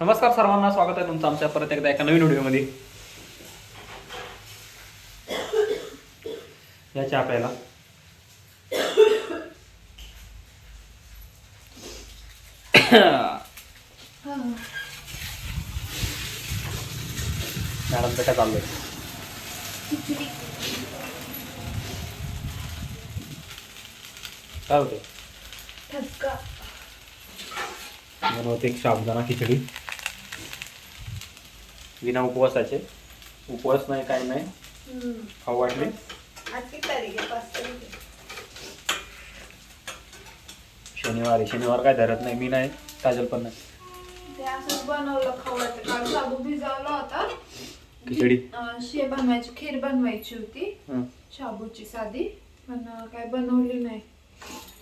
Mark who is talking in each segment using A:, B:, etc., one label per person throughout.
A: नमस्कार सर्वांना स्वागत आहे तुमचं आमच्या परत एकदा एका नवीन व्हिडिओमध्ये. या चहा प्यायला. मॅडम काय चाललंय काय होते बनवते एक साबुदाणा खिचडी. विना उपवासाचे. उपवास नाही काय नाही. खाऊ वाटले?
B: आहे.
A: शनिवारी शनिवार काय धरत नाही. मी नाही काजल पण नाही. खिचडी?
B: शे बनवायची खीर बनवायची होती.
A: हं.
B: शाबूची साधी. पण काय बनवली नाही.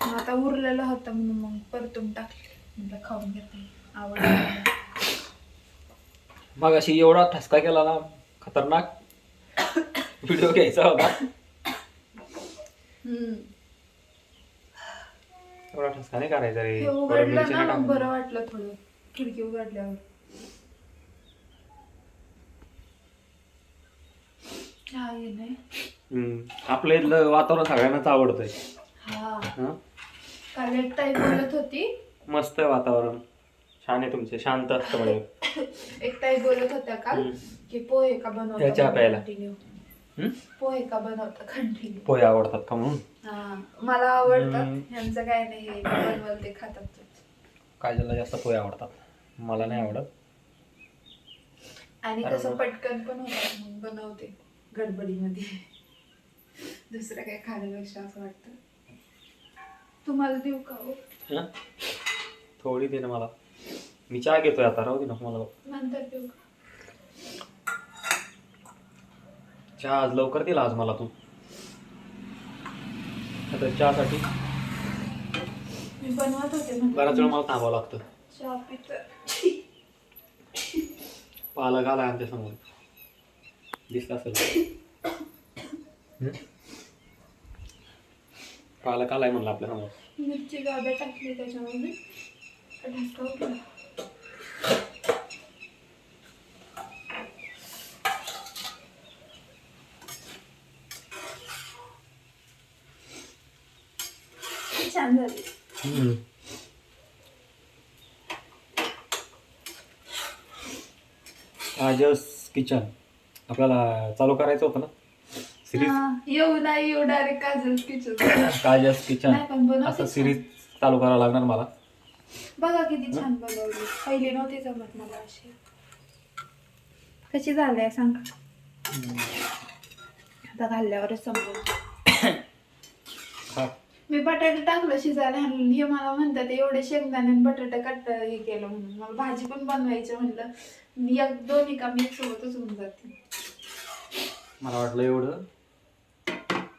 B: आता उरलेलं होतं म्हणून मग परतून टाकले. म्हटलं खाऊन घेते. आवडलं
A: मग अशी एवढा ठसका केला ना खतरनाक व्हिडिओ घ्यायचा होता. एवढा ठसका नाही करायचा रे.
B: हे उघडलं ना मग बरं. वाटलं थोडं. खिडकी उघडल्यावर. चहा ये नाही.
A: हम्म. आपलं इथलं वातावरण सगळ्यांनाच आवडतंय.
B: हा.
A: हं?
B: काल एक ताई बोलत होती.
A: मस्त आहे वातावरण. छान आहे तुमचे शांत असतं म्हणजे
B: एक ताई बोलत होत्या
A: हम्म.
B: की पोहे का
A: या चहा प्यायला.
B: कंटिन्यू
A: हं?
B: पोहे का बनवता कंटिन्यू
A: पोहे आवडतात का म्हणून
B: हा मला आवडतात. ह्यांचं काय नाही हे बनवल ते खातात
A: काजलला जास्त पोहे आवडतात मला नाही आवडत
B: आणि
A: अरे
B: कसं
A: वा.
B: पटकन पण होतात मग बनवते गडबडीमध्ये दुसरं काय खाण्यापेक्षा असं वाटतं तुम्हाला देऊ का हो
A: हं? थोडी दे ना मला मी चहा घेतोय आता राहू दे ना मला
B: नंतर
A: चहा आज लवकर दिला आज मला तू. आता चहासाठी
B: मी बनवत होते म्हणलं.
A: बराच वेळ मला थांबावं लागतं.
B: चहा पित.
A: पालक आला आमच्यासमोर. दिसला असेल. हं? पालक आलाय म्हणलं आपल्यासमोर.
B: मिरची गाड्या टाकली त्याच्यामध्ये. उठला छान झाली
A: आजस किचन आपल्याला चालू करायचं होतं ना? सिरीज
B: हा, येऊ नाही येऊ डायरेक्ट काजल किचन
A: काजस किचन
B: नाही पण बनवते
A: असं. सिरीज चालू करावं लागणार मला.
B: बघा किती छान बनवली. पहिली नव्हती जमत मला अशी. कशी झालंय सांगा. आता घालल्यावरच समजेल.
A: खा
B: मी बटाटे टाकलं शिजायला आणि हे मला म्हणतात एवढे शेंगदाणे बटाटे कट हे केलं म्हणून. मला भाजी पण बनवायची म्हणलं. एक दोन्ही काम एक सोबतच होऊन जाते.
A: मला वाटलं एवढं.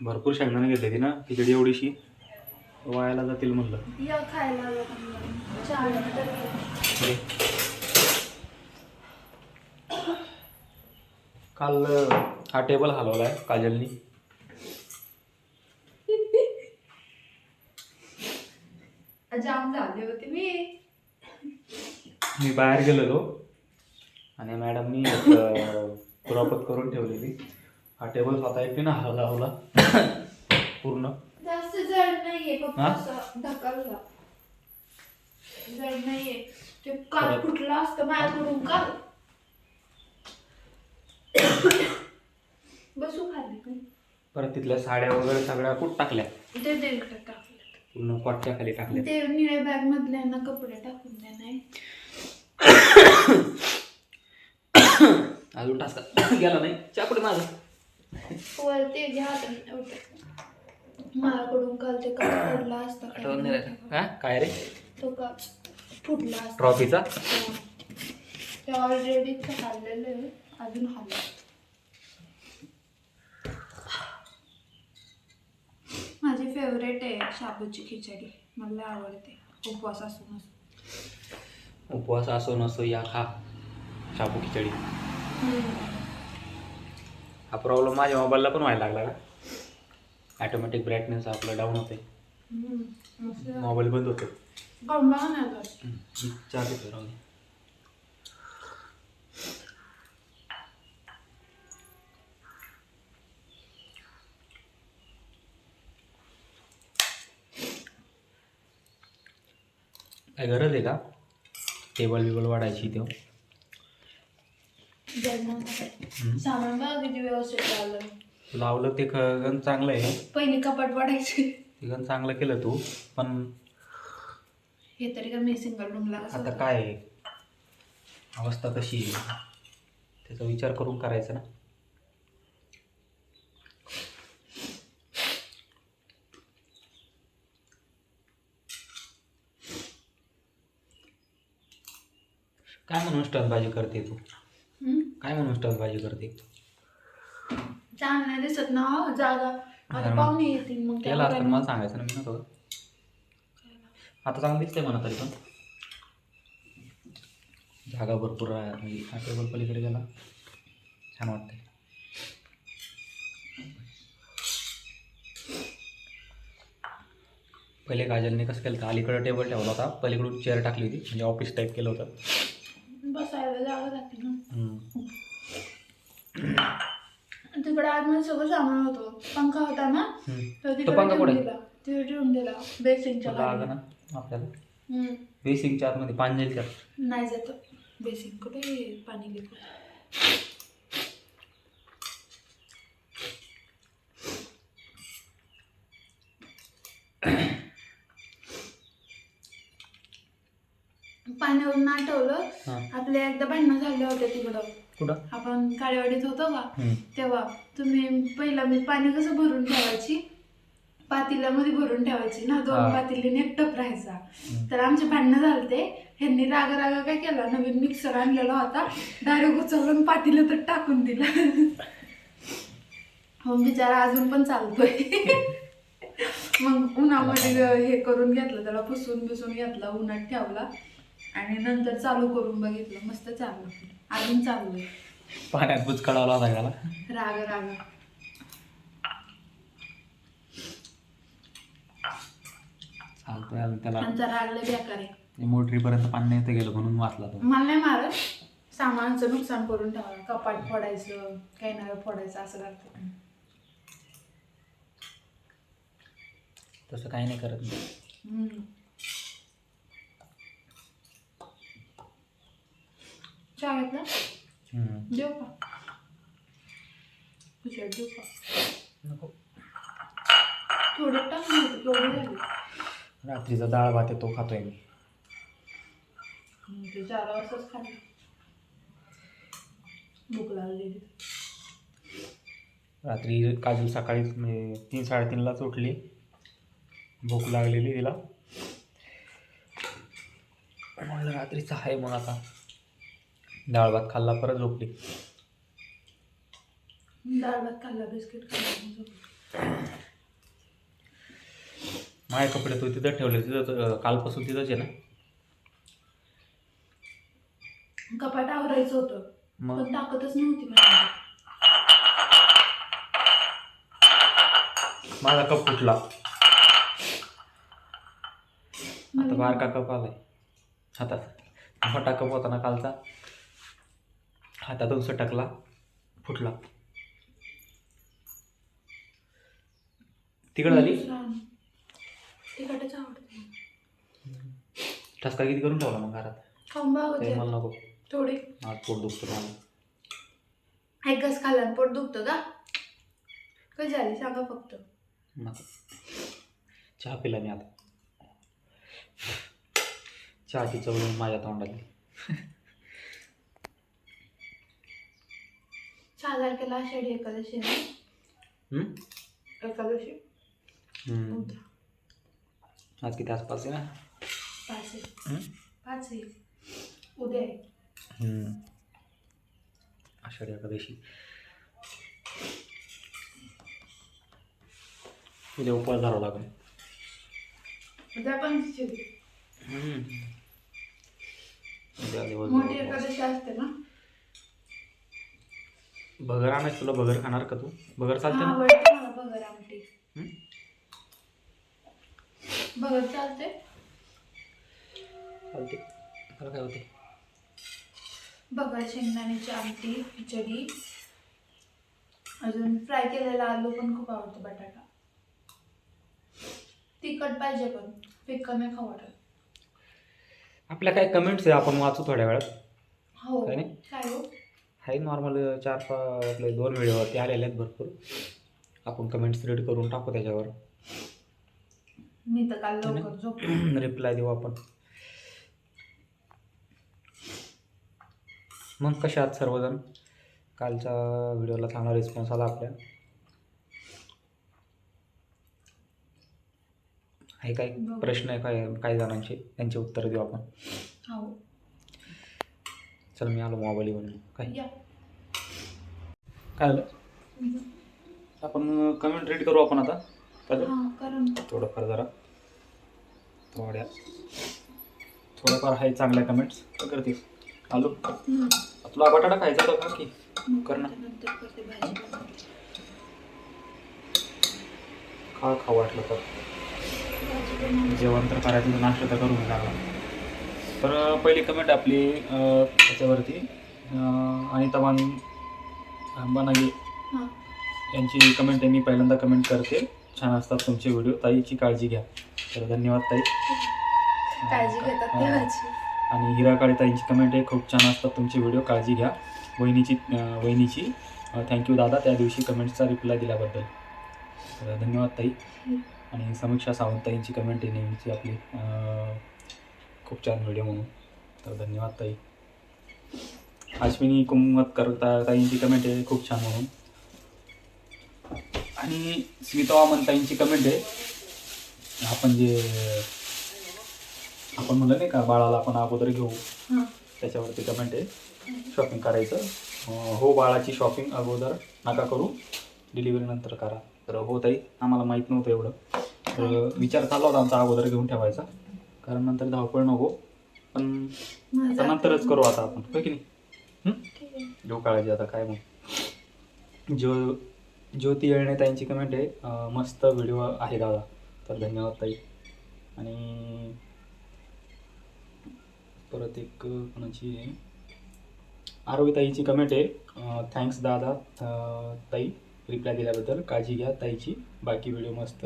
A: भरपूर शेंगदाणे घेतले ती ना खिचडी एवढीशी. वायाला जातील म्हणलं.
B: या खायला.
A: काल हा टेबल हलवलाय काजलनी.
B: जाम झाले होते मी.
A: मी बाहेर गेलेलो आणि मॅडमनी एक पुरापत करून ठेवलेली. हा टेबल स्वतः एकटीनं हलवला. पूर्ण.
B: जड नाहीये फक्त
A: हा?
B: असं ढकलला जड नाहीये. ते काल. फुटलं असतं माझ्याकडून काल बसू खाली.
A: परत तिथल्या साड्या वगैरे सगळ्या कुठ टाकल्या?
B: ते देवट टाकलं
A: पूर्ण कॉटच्या खाली टाकल्या?
B: ते निळ्या बॅग मधल्यांना कपडे टाकून द्या नाही.
A: अजून टाका गेला नाही? चाकुडे माझं?
B: वर ते घ्या आता. माझ्याकडून काल ते काल पडला असता
A: आठवण नाही राहिलं. हा? काय रे?
B: तो का फुटला असता.
A: ट्रॉफीचा?
B: हा. ते ऑलरेडी खाल्लेलं आहे. अजून खाल्लं माझी फेवरेट आहे शाबूची खिचडी. मला आवडते. उपवास असून असो
A: उपवास असो नसो या खा. शाबू खिचडी. हा प्रॉब्लेम माझ्या मोबाईलला पण व्हायला लागला का ॲटोमॅटिक ब्राईटनेस आपला डाऊन होते मोबाईल बंद होतो काय गरज आहे का? टेबल बिबल वाढायची तेव्हा
B: सामान बघा किती व्यवस्थित चाललं
A: लावलं ते गण चांगलं आहे.
B: पहिली कपाट वाढायची.
A: ते गण चांगलं केलं तू पण
B: हे तरी का मी सिंगल रूमला
A: आता काय आहे? अवस्था कशी आहे? त्याचा विचार करून करायचा ना. काय म्हणून स्टंटबाजी करते तू? काय म्हणून स्टंटबाजी करते?
B: छान नाही दिसत ना हो, जागा. आता पाहुणे येतील मग
A: त्याला असतं मला सांगायचं ना मी नव्हतं? आता चांगलं दिसतंय म्हणा तरी पण. जागा भरपूर आहे म्हणजे हा टेबल पलीकडे गेला. छान वाटतंय. पहिले काजलने कसं केलं होतं अलीकडे टेबल ठेवला होता पलीकडून चेअर टाकली होती म्हणजे ऑफिस टाईप केलं होतं.
B: बसायला जागा लागते ना. तिकडे आतमध्ये सगळं सामान होतं. पंखा होता ना
A: हम्म.
B: तर
A: तो
B: तिकडे
A: पंखा
B: ठेवून
A: कुठे?
B: दिला. तिकडे ठेवून दिला. बेसिंगच्या
A: तुला आलं
B: खाली.
A: ना आपल्याला?
B: हम्म.
A: बेसिंगच्या आतमध्ये पाणी जाईल त्यात
B: नाही जात. बेसिंग कुठे? पाणी घेतो पाण्यावरून आठवलं
A: हां.
B: आपले एकदा भांडणं झाले होते तिकडं.
A: कुठं?
B: आपण काळेवाडीत होतो का. तेव्हा तुम्ही पहिला मी पाणी कसं भरून ठेवायची? पातील्यामध्ये भरून ठेवायची ना दोन
A: हा.
B: पातेलीने एक टप राहायचा. तर आमचे भांडणं झालते. ह्यांनी रागा रागा काय केला? नवीन मिक्सर आणलेला होता. डायरेक्ट उचलून पातीला तर टाकून दिला. मग बिचारा अजून पण चालतोय. मग उन्हामध्ये हे. करून घेतलं त्याला पुसून बिसून घेतला उन्हात ठेवला. आणि नंतर चालू करून बघितलं. मस्त चालू. अजून चालू आहे.
A: पाण्यात बुचकाडावला होता त्याला.
B: राग राग.
A: चालतोय अजून त्याला.
B: आमचा राग लय बेकार आहे.
A: मोटरीपर्यंत पाणी नाही गेलं म्हणून वाचला तो.
B: मला नाही मारत. सामानाचं नुकसान करून ठेवा कपाट फोडायचं काही नाही फोडायचं असं करते
A: तसं काही नाही करत मी.
B: हम्म. चहा घेतला
A: हम्म.
B: देऊ का? उशात देऊ का?
A: नको.
B: थोडं टाक ना, एवढी झाली.
A: रात्रीचा डाळ भात आहे तो खातोय मी.
B: हम्म, ते चार वाजताच खाल्लं. भूक लागलेली
A: रात्री काजल सकाळी म्हणजे तीन साडेतीनलाच उठली. भूक लागलेली तिला. म्हणलं रात्रीचं आहे मग आता. डाळ भात खाल्ला परत झोपली.
B: डाळ भात खाल्ला बिस्किट
A: माझे कपडे तू तिथं ठेवले तिथं कालपासून तिथंच आहे ना?
B: कपाट आवरायचं होतं
A: मग?
B: पण ताकदच नव्हती.
A: माझा कप फुटला. आता बारका कप आलाय. हातात. मोठा कप होता ना कालचा? हातातून सटकला फुटला. तिकडं झाली ठसका किती करून ठेवला मग घरात? मला नको.
B: थोडी.
A: आज पोट दुखतं मला.
B: एक घास खाल्ला पोट दुखतं का? कधी झाली? सांगा फक्त.
A: चहा पिला मी आता. चहाची चव माझ्या तोंडात
B: सहा तारखेला आषाढी एकादशी आहे?
A: हम्म?
B: एकादशी
A: हम्म.
B: उद्या.
A: आज किती आसपास आहे ना
B: पाच आहे
A: हम्म?
B: पाच आहे उद्या आहे
A: हम्म. आषाढी एकादशी उद्या उपवास धरावा लागेल
B: उद्या पण
A: हम्म. उद्या
B: मोठी एकादशी असते ना
A: भगर आणायचं तुला? भगर खाणार का तू? भगर चालते ना?
B: आवडते मला बगर आमटी? बगर चालते
A: चालते त्याला काय होते
B: बगर शेंगदाण्याची आमटी खिचडी. अजून फ्राय केलेला आलू पण खूप आवडतो बटाटा. तिखट पाहिजे पण. फिक्का नाही खाऊ वाटत.
A: आपल्या काय कमेंट्स आहे? आपण वाचू थोड्या वेळात.
B: हो.
A: काय नाही?
B: काय हो?
A: आहे नॉर्मल चार पाच आपले दोन व्हिडिओवरती आलेले आहेत भरपूर. आपण कमेंट्स रीड करून टाकू त्याच्यावर.
B: मी तर काल लवकर झोप
A: रिप्लाय देऊ आपण. मग कशा आहात सर्वजण? कालच्या व्हिडिओला चांगला रिस्पॉन्स आला आपल्या. आहे काही. प्रश्न आहे काय काही जणांचे? त्यांचे उत्तर देऊ आपण.
B: हो.
A: चल मी आलो मोबाईल घेऊन काय?
B: या.
A: काय झालं? आपण कमेंट रीड करू आपण आता?
B: हा
A: थोडंफार जरा. थोड्या. थोड्याफार आहे चांगल्या कमेंट्स काय करतेस आलो? तुला बटाटा खायचा होता का की? कर ना.
B: नंतर करते भाजी. बनवते.
A: खा खा वाटलं तर.
B: भाजी बनवते.
A: जेवण तर करायचं नाश्ता तर करून लागला तर पहिली कमेंट आपली त्याच्यावरती अनिता बान बानागे. यांची कमेंट आहे. मी पहिल्यांदा कमेंट करते. छान असतात तुमचे व्हिडिओ ताईची काळजी घ्या. तर धन्यवाद ताई.
B: काळजी घेतात. देवाची
A: आणि हिरा काळे ताईंची कमेंट आहे. खूप छान असतात तुमचे व्हिडिओ काळजी घ्या. वहिनीची वहिनीची थँक्यू दादा. त्या दिवशी कमेंटचा रिप्लाय दिल्याबद्दल. तर धन्यवाद ताई. आणि समीक्षा सावंत ताईंची कमेंट आहे नेहमीची आपली. खूप छान व्हिडिओ म्हणून. तर धन्यवाद ताई. अश्विनी कुंभतकर ता ताईंची कमेंट आहे खूप छान म्हणून. आणि स्मिता वामन ताईंची कमेंट आहे. आपण जे आपण म्हणलं नाही का बाळाला आपण अगोदर घेऊ. त्याच्यावरती कमेंट आहे. शॉपिंग करायचं. हो बाळाची शॉपिंग अगोदर नका करू. डिलिव्हरी नंतर करा. तर हो ताई आम्हाला माहीत नव्हतं एवढं. तर विचार चालला होता आमचा अगोदर घेऊन ठेवायचा. कारण नंतर धावपळ नको. पण आता नंतरच करू आता आपण. होय की नाही? हं? घेऊ काळजी आता काय मग? ज्यो ज्योती येळणे ताईंची कमेंट आहे मस्त व्हिडिओ आहे दादा. तर धन्यवाद ताई. आणि परत एक कोणाची आहे? आरोग्य ताईची कमेंट आहे. थँक्स दादा ताई रिप्लाय दिल्याबद्दल. काळजी घ्या ताईची. बाकी व्हिडिओ मस्त.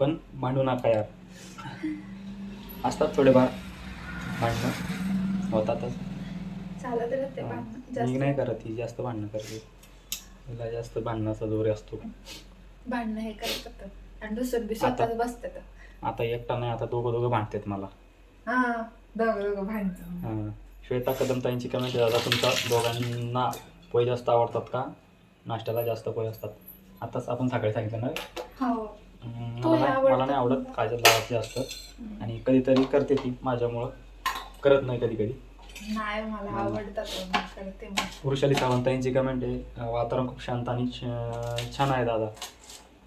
A: पण भांडू नका यार. असतात थोडेफार भांडणं. होतातच.
B: चालत राहते. भांडणं.
A: मी नाही करत ही जास्त भांडणं करते. तिला जास्त भांडणाचा जोर असतो.
B: भांडणं हे करतात आणि दुसरं बी
A: आता-
B: स्वतःच बसतात.
A: आता एकटा नाही आता दोघं दोघं भांडतात मला.
B: हा दोघं दोघं भांडतो
A: हा. श्वेता कदम ताईंची कमेंट आहे दादा तुमच्या दोघांना पोहे जास्त आवडतात का? नाश्त्याला जास्त पोहे असतात. आताच आपण सकाळी सांगितलं ना?
B: हो.
A: मला नाही मला नाही
B: आवडतात.
A: आवडत काजल जास्त. आणि कधीतरी करते ती माझ्यामुळं. करत नाही कधी कधी
B: नाही मला आवडतात पण मी करते मग.
A: वृषाली सावंतांची कमेंट आहे. वातावरण खूप शांत आणि छ- छान आहे दादा.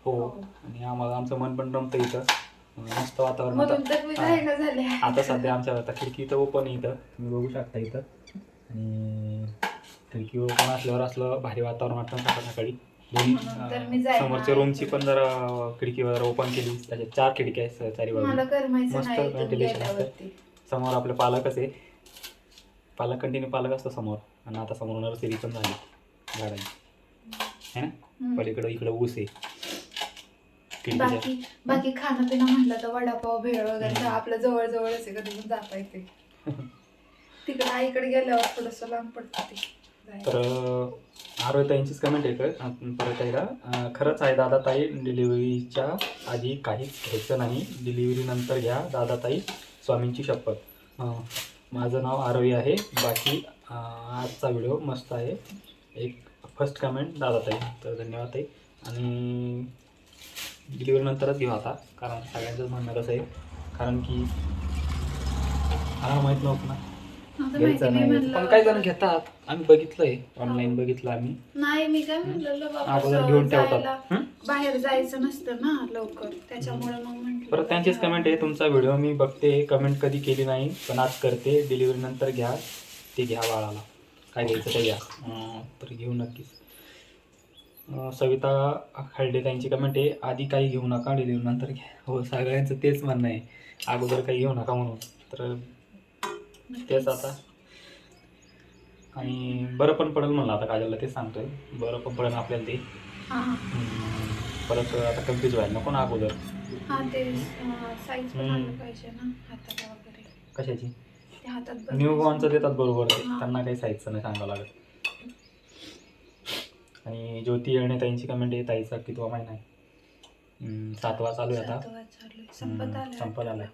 A: हो.
B: हो.
A: आणि आम्हाला आमचं मन पण रमतं इथं. मस्त वातावरण
B: म्हणून
A: आता.
B: तर मी. जायना झाले.
A: आता सध्या आमच्या आता खिडकी इथं ओपन आहे इथं. तुम्ही बघू शकता इथं. आणि खिडकी ओपन असल्यावर असलं भारी वातावरण वाटतं सकाळ सकाळी दोन्ही
B: म्हणून तर मी
A: अं,
B: जाईना.
A: समोरच्या रूमची पण जरा खिडकी वगैरे ओपन केली. त्याच्यात चार खिडकी आहेत चारी
B: मला
A: बाजू
B: करमायचं
A: मस्त
B: नाही इथून
A: ventilation असतं.
B: गेल्यावरती
A: समोर आपले पालकच आहे पालक कंटिन्यू पालक असतो समोर. आणि आता समोर नर्सरी पण झाली. झाडांची. है ना?
B: हम्म.
A: पलीकडं इकडं ऊस आहे. खिडकीच्या.
B: बाकी बाकी खाणं पिणं म्हटलं तर वडापाव भेळ वगैरे तर आपल्या जवळ जवळच आहे. कधी पण जाता येते. तिकडे आईकडे गेल्यावर थोडस लांब पडतं ते. जायला.
A: तर आरोग्यताईंचीच कमेंट आहे का परत एकदा. खरंच आहे दादाताई डिलिव्हरीच्या आधी काहीच घ्यायचं नाही. डिलिव्हरीनंतर घ्या दादाताई स्वामींची शपथ. माझं नाव आरोही आहे. बाकी आजचा व्हिडिओ मस्त आहे. एक फर्स्ट कमेंट दादाताई. तर धन्यवाद ताई. आणि डिलिव्हरीनंतरच घेऊ आता कारण सगळ्यांचंच म्हणणं कसं आहे? कारण की मला माहीत नव्हतं ना. घ्यायचं
B: नाही
A: पण काही जण घेतात. आम्ही बघितलंय. ऑनलाईन बघितलं आम्ही.
B: नाही मी काय म्हणलेलं
A: अगोदर घेऊन
B: जायला
A: ठेवतात. हं?
B: बाहेर जायचं नसतं ना लवकर. त्याच्यामुळे मग म्हटलं
A: परत त्यांचीच कमेंट आहे तुमचा व्हिडिओ मी बघते कमेंट कधी केली नाही पण आज करते. डिलिव्हरी नंतर घ्या ते घ्या बाळाला. काय घ्यायचं ते घ्या. अं, तर घेऊ नक्कीच. अं, सविता खालडे त्यांची कमेंट आहे आधी काही घेऊ नका डिलिव्हरी नंतर घ्या. हो सगळ्यांचं तेच म्हणणं आहे. अगोदर काही घेऊ नका म्हणून. तर तेच आता. आणि बरं पण पडेल म्हणलं आता काजलला ते सांगतोय. बरं पण पडेल आपल्याला ते.
B: हा
A: हम्म, परत आता कन्फ्यूज व्हायला नको ना अगोदर.
B: हा ते साईज पण
A: हम्म.
B: आलं पाहिजे ना हाताला वगैरे.
A: कशाची?
B: ते हातात बघ.
A: न्यू बॉर्नचं देतात बरोबर ते.
B: हा.
A: त्यांना काही साईजचं नाही सांगावं लागत. आणि ज्योती येणे ताईंची कमेंट आहे ताईचा कितवा महिना आहे? हम्म, सातवा चालू आहे आता.
B: सातवा चालू आहे. संपत
A: हम्म,
B: आलाय.
A: संपत आलाय.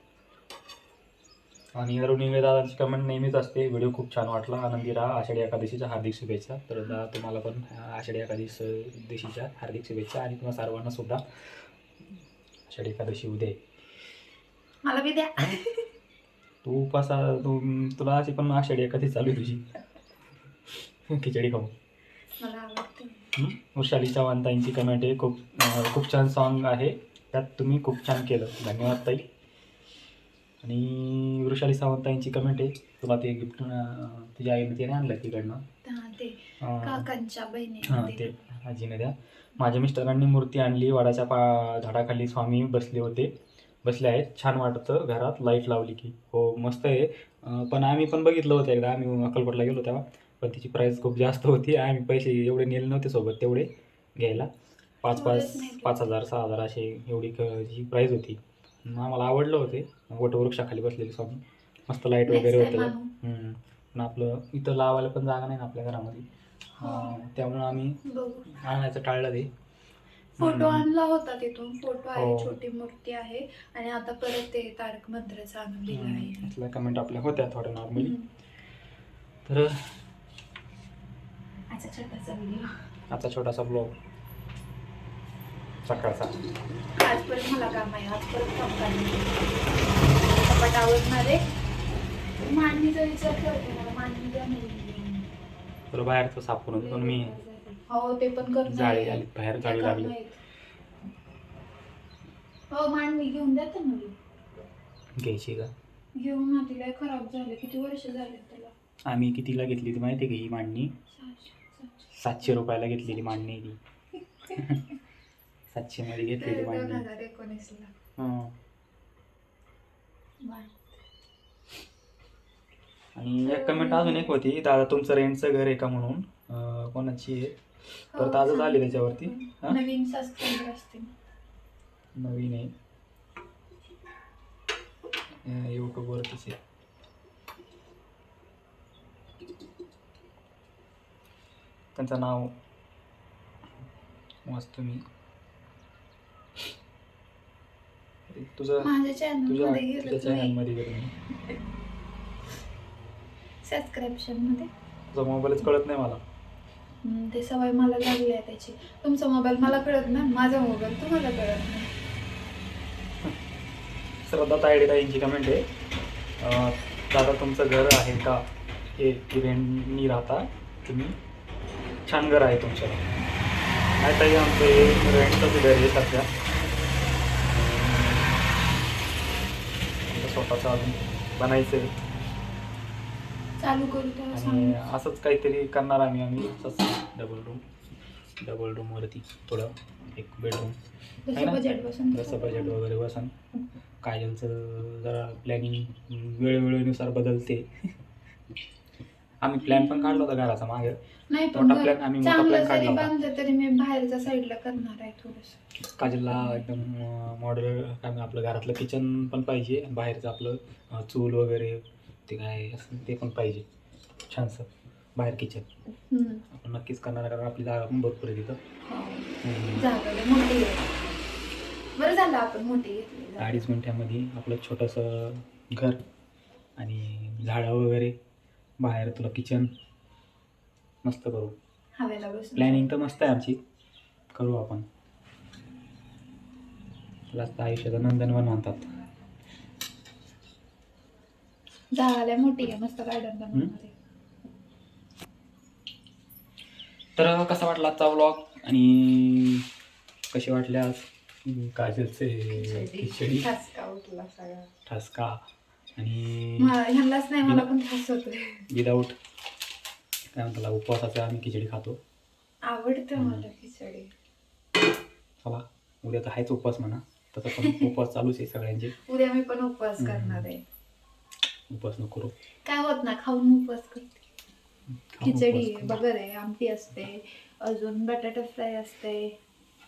A: आणि अरुणिमे दादांची कमेंट नेहमीच असते. व्हिडिओ खूप छान वाटला. आनंदी राहा आषाढी एकादशीच्या हार्दिक शुभेच्छा. तर दादा तुम्हाला पण आषाढी एकादशीच्या हार्दिक शुभेच्छा आणि तुम्हाला सर्वांना सुद्धा. आषाढी एकादशी उद्या.
B: मला बी द्या.
A: तू उपासा तू तुला अशी पण आषाढी एकादशी चालू आहे तुझी. खिचडी खाऊ.
B: मला?
A: वृषाली चव्हाण ताईंची कमेंट आहे. खूप खूप छान सॉन्ग आहे. त्यात तुम्ही खूप छान केलं. धन्यवाद ताई. आणि वृषाली सावंत ताईंची कमेंट आहे तुला ते गिफ्ट तुझ्या आईने ते नाही आणलं तिकडनं
B: हा, ते
A: आजीने द्या. माझ्या मिस्टरांनी मूर्ती आणली वडाच्या पा झाडाखाली स्वामी बसले होते. बसले आहेत छान वाटतं घरात लाइट लावली की. हो मस्त आहे. पण आम्ही पण बघितलं होतं एकदा आम्ही अक्कलकोटला गेलो तेव्हा. पण तिची प्राईस खूप जास्त होती आम्ही पैसे एवढे नेले नव्हते सोबत तेवढे घ्यायला. पाच पाच. पाच हजार सहा हजार असे एवढी क जी प्राईस होती. आम्हाला आवडलं होते. वटवृक्षाखाली बसलेले स्वामी. मस्त
B: लाइट
A: वगैरे होतं. पण आपलं इथं लावायला पण जागा नाही ना आपल्या घरामध्ये. अं, त्यामुळं आम्ही आणायचं टाळलं ते.
B: फोटो. आणला होता तिथून. फोटो आहे
A: हो.
B: छोटी मूर्ती आहे. आणि आता परत ते तारक मंत्राचा आणून दिला
A: हम्म.
B: आहे.
A: इथल्या कमेंट आपल्या होत्या थोड्या नॉर्मली. तर आजचा छोटासा ब्लॉग सकाळचा
B: आज परत मला काम आहे आज परत काम कपट आवडणार आहे. मांडणीचा विचार करते मला मांडणी द्या नाही
A: तर बाहेरचं साफ करून पण मी
B: हो ते पण करणार
A: जाळी. आली बाहेर जाळी लागली.
B: हो मांडणी घेऊन द्या तर मुली
A: घ्यायची का?
B: घेऊन ना तिला खराब झाले. किती वर्ष झाले त्याला?
A: आम्ही कितीला घेतली ती माहिती आहे का ही मांडणी. सातशे रुपयाला घेतलेली मांडणी आहे ती. सातशे मध्ये घेतलेली
B: दोन
A: मांडणी
B: हजार
A: हं. आणि एक कमेंट अजून एक होती दादा तुमचं रेंटचं घर आहे का म्हणून? अं, कोणाची आहे? परत
B: हो,
A: आजच आली
B: सांगितलं
A: त्याच्यावरती. हा?
B: नवीन असतील.
A: नवीन आहे. अं, यूट्यूबवरतीच आहे. त्यांचं नाव. वाचतो मी. तुझं
B: माझ्या चॅनल
A: तुझ्या
B: मध्ये
A: तुझ्या
B: गेलंच नाही
A: चॅनलमध्ये गेलो मी.
B: सबस्क्रिप्शनमध्ये?
A: तुझा मोबाईलच कळत नाही मला.
B: हम्म, ते सवय मला लागली आहे त्याची. तुमचा मोबाईल मला कळत नाही माझा मोबाईल तुम्हाला कळत नाही.
A: श्रद्धा तायडे ताईंची कमेंट आहे. अं, दादा तुमचं घर आहे का? हे की रेंटनी राहता तुम्ही. छान घर आहे तुमचं. नाही ताई आमचं हे रेंटचंच घर आहे सध्या. स्वतःचं अजून बनायचं आहे
B: चालू करू तेव्हा
A: आणि
B: सांग.
A: असंच काहीतरी करणार आम्ही आम्ही असंच डबल रूम डबल रूमवरती थोडं एक बेडरूम आहे
B: जसं
A: ना?
B: बजेट बसून
A: जसं बजेट वगैरे बसन काजलचं जरा प्लॅनिंग वेळोवेळीनुसार बदलते. आम्ही प्लॅन पण काढला होता घराचा मागे.
B: नाही पण
A: मोठा plan आम्ही मोठा
B: चांगलं जरी
A: काढला होता.
B: बांधलं तरी मी बाहेरच्या साईडला करणार आहे थोडस.
A: काजलला एकदम मॉडेल काय म्हणू, आपलं घरातलं किचन पण पाहिजे बाहेरचं आपलं अं, चूल वगैरे ते काय ते पण पाहिजे. छानसं बाहेर किचन आपण नक्कीच करणार आहे, कारण आपली जागा पण भरपूर आहे तिथं. हम्म.
B: जागा लय मोठी आहे. बरं झालं आपण मोठी घेतली. जागा.
A: अडीच मिनिटामध्ये आपलं छोटंसं घर आणि झाडं वगैरे. बाहेर तुला किचन मस्त करू.
B: हवेला बसून.
A: प्लॅनिंग तर मस्त आहे आमची. करू आपण. जास्त आयुष्याचं नंदनवन म्हणतात.
B: जागा लय मोठी आहे मस्त गार्डन बनवणार आहे
A: तर कसा वाटला आजचा व्लॉग आणि कसे वाटले आज? हम्म, काजलचे खिचडी.
B: ठसका उठला सगळा.
A: ठसका. आणि
B: मला- ह्यांनाच नाही मला पण ठास होतोय.
A: विदाऊट काय म्हणतात उपवासाचं आम्ही खिचडी खातो.
B: आवडतं मला खिचडी.
A: चला उद्या तर आहेच उपवास म्हणा. तसं पण उपवास चालूच आहे सगळ्यांचे.
B: उद्या मी पण उपवास. करणार आहे.
A: उपवास नको करू.
B: काय होत ना खाऊन उपवास करते खिचडी. बगर आहे आमटी असते अजून बटाटा फ्राय असते.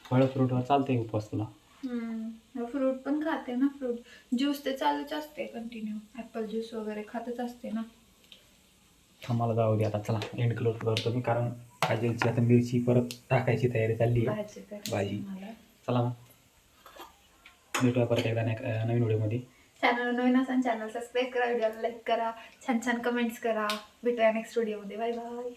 A: फळं फ्रूटवर चालतंय उपवास तुला.
B: फ्रूट पण खाते ना फ्रूट ज्यूस ते चालूच असते कंटिन्यू ॲपल ज्यूस वगैरे खातच असते ना.
A: आम्हाला जाऊ दे आता. चला एंड क्लोज करतो मी कारण काजलची आता मिरची परत टाकायची तयारी चालली आहे.
B: भाजी. मला.
A: चला मग. भेटूया परत एकदा नवीन व्हिडिओमध्ये.
B: चॅनल नवीन असाल चॅनल सबस्क्राईब करा व्हिडिओला लाईक करा छान छान कमेंट्स करा. भेटूया नेक्स्ट व्हिडिओमध्ये बाय बाय